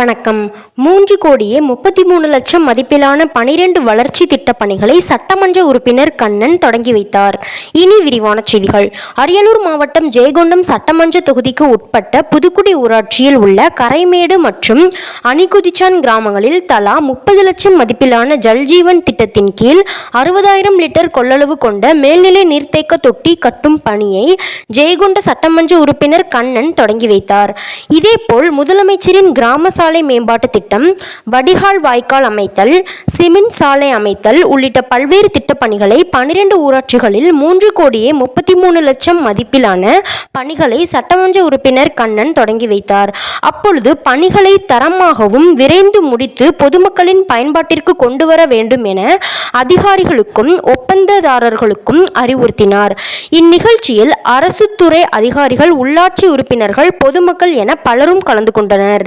வணக்கம். மூன்று கோடியே முப்பத்தி மூணு லட்சம் மதிப்பிலான பனிரெண்டு வளர்ச்சி திட்ட பணிகளை சட்டமன்ற உறுப்பினர் கண்ணன் தொடங்கி வைத்தார். இனி விரிவான செய்திகள். அரியலூர் மாவட்டம் ஜெயகொண்டம் சட்டமன்ற தொகுதிக்கு உட்பட்ட புதுக்குடி ஊராட்சியில் உள்ள கரைமேடு மற்றும் அணிகுதிச்சான் கிராமங்களில் தலா முப்பது லட்சம் மதிப்பிலான ஜல்ஜீவன் திட்டத்தின் கீழ் அறுபதாயிரம் லிட்டர் கொள்ளளவு கொண்ட மேல்நிலை நீர்த்தேக்க தொட்டி கட்டும் பணியை ஜெயகொண்ட சட்டமன்ற உறுப்பினர் கண்ணன் தொடங்கி வைத்தார். இதேபோல் முதலமைச்சரின் கிராம சாலை மேம்பாட்டு திட்டம் வடிகால் வாய்க்கால் அமைத்தல் சிமெண்ட் சாலை அமைத்தல் உள்ளிட்ட பல்வேறு திட்டப்பணிகளை பனிரெண்டு ஊராட்சிகளில் மூன்று கோடியே முப்பத்தி மூணு லட்சம் மதிப்பிலான பணிகளை சட்டமன்ற உறுப்பினர் கண்ணன் தொடங்கி வைத்தார். அப்பொழுது பணிகளை தரமாகவும் விரைந்து முடித்து பொதுமக்களின் பயன்பாட்டிற்கு கொண்டு வர வேண்டும் என அதிகாரிகளுக்கும் ஒப்பந்ததாரர்களுக்கும் அறிவுறுத்தினார். இந்நிகழ்ச்சியில் அரசு துறை அதிகாரிகள் உள்ளாட்சி உறுப்பினர்கள் பொதுமக்கள் என பலரும் கலந்து கொண்டனர்.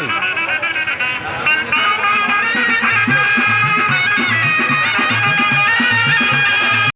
হবে